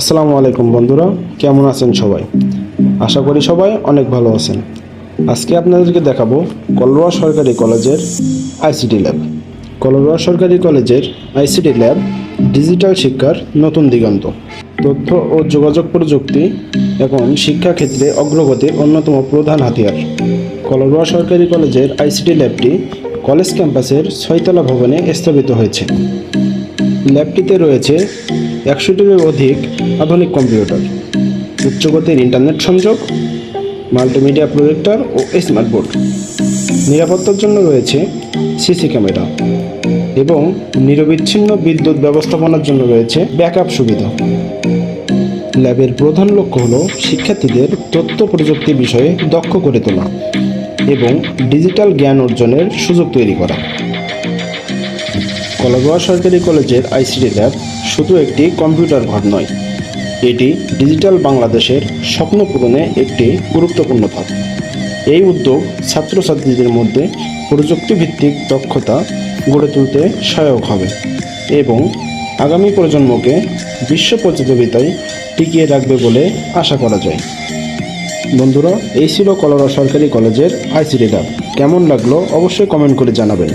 আসসালামু আলাইকুম বন্ধুরা, কেমন আছেন সবাই? আশা করি সবাই অনেক ভালো আছেন। আজকে আপনাদেরকে দেখাবো কলরোয়া সরকারি কলেজের আইসিটি ল্যাব। কলরোয়া সরকারি কলেজের আইসিটি ল্যাব ডিজিটাল শিক্ষার নতুন দিগন্ত। তথ্য ও যোগাযোগ প্রযুক্তি এখন শিক্ষাক্ষেত্রে অগ্রগতির অন্যতম প্রধান হাতিয়ার। কলরোয়া সরকারি কলেজের আইসিটি ল্যাবটি কলেজ ক্যাম্পাসের ছয়তলা ভবনে স্থাপিত হয়েছে। ল্যাবটিতে রয়েছে একশোটিরও অধিক আধুনিক কম্পিউটার, উচ্চগতির ইন্টারনেট সংযোগ, মাল্টিমিডিয়া প্রজেক্টর ও স্মার্ট বোর্ড। নিরাপত্তার জন্য রয়েছে সিসি ক্যামেরা এবং নিরবিচ্ছিন্ন বিদ্যুৎ ব্যবস্থাপনার জন্য রয়েছে ব্যাকআপ সুবিধা। ল্যাবের প্রধান লক্ষ্য হল শিক্ষার্থীদের তথ্য প্রযুক্তি বিষয়ে দক্ষ করে তোলা এবং ডিজিটাল জ্ঞান অর্জনের সুযোগ তৈরি করা। কলাগোয়া সরকারি কলেজের আইসিটি ল্যাব শুধু একটি কম্পিউটার ঘর নয়, এটি ডিজিটাল বাংলাদেশের স্বপ্ন পূরণে একটি গুরুত্বপূর্ণ ধাপ। এই উদ্যোগ ছাত্রছাত্রীদের মধ্যে প্রযুক্তিভিত্তিক দক্ষতা গড়ে তুলতে সহায়ক হবে এবং আগামী প্রজন্মকে বিশ্ব প্রতিযোগিতায় টিকিয়ে রাখবে বলে আশা করা যায়। বন্ধুরা, এই ছিল কলরা সরকারি কলেজের আইসিটি ল্যাব। কেমন লাগল অবশ্যই কমেন্ট করে জানাবেন।